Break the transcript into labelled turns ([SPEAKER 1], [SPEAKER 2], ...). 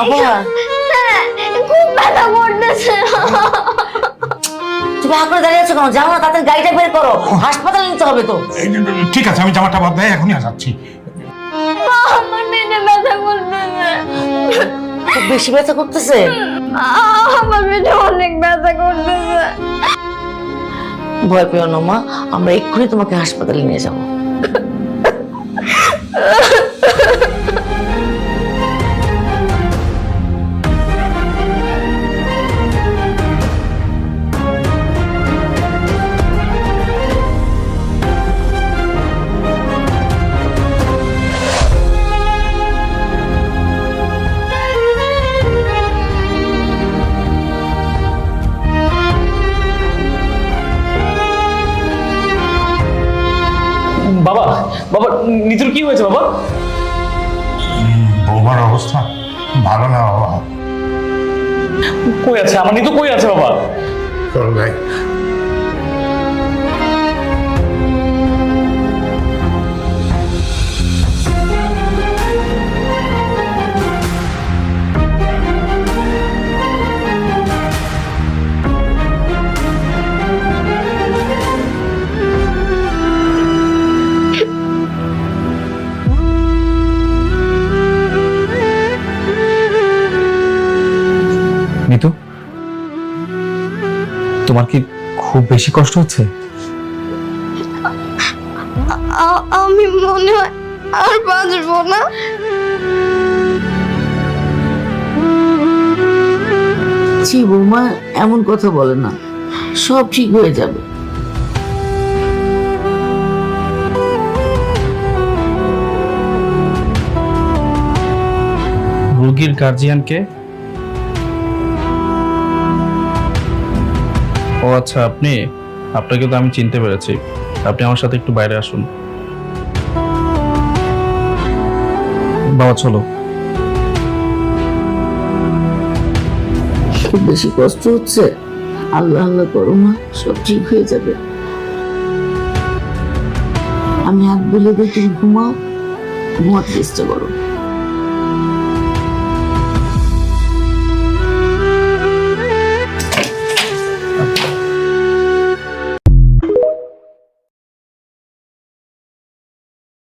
[SPEAKER 1] আবার
[SPEAKER 2] খুব ব্যথা করতেছে।
[SPEAKER 1] তুমি দাঁড়িয়ে আছো কেন? যাও না তাদের গাড়িটা বের করো। হাসপাতালে নিতে হবে তো।
[SPEAKER 3] ঠিক আছে আমি জামাটা বাদ দেয় এখনই যাচ্ছি।
[SPEAKER 2] মা আমার পেটে ব্যথা করতেছে।
[SPEAKER 1] খুব বেশি ব্যথা করতেছে?
[SPEAKER 2] আমার পেটে অনেক ব্যথা করতেছে।
[SPEAKER 1] ভয় পেও না মা। আমরা এক্ষুনি তোমাকে হাসপাতালে নিয়ে যাব।
[SPEAKER 4] বাবা বাবা নিতুর কি হয়েছে বাবা?
[SPEAKER 3] বৌমার অবস্থা ভালো না বাবা।
[SPEAKER 4] কই আছে? আমার নিতু কই আছে বাবা?
[SPEAKER 3] চলো যাই।
[SPEAKER 5] নিতু তোমার কি খুব বেশি কষ্ট হচ্ছে?
[SPEAKER 2] আমি মনে হয় আর বাঁচবো না।
[SPEAKER 1] ছি বৌমা এমন কথা বলে না। সব ঠিক হয়ে যাবে।
[SPEAKER 5] রোগীর গার্জিয়ানকে ও আচ্ছা আপনি, আপনাকে তো আমি চিনতে পেরেছি। আপনি আমার সাথে একটু বাইরে আসুন। বাবা, চলো।
[SPEAKER 1] খুব বেশি কষ্ট হচ্ছে। আল্লাহ আল্লাহ করো, মা, সব ঠিক হয়ে যাবে। আমি হাত বলে তুমি ঘুমাও, ঘুমাতে চেষ্টা করো।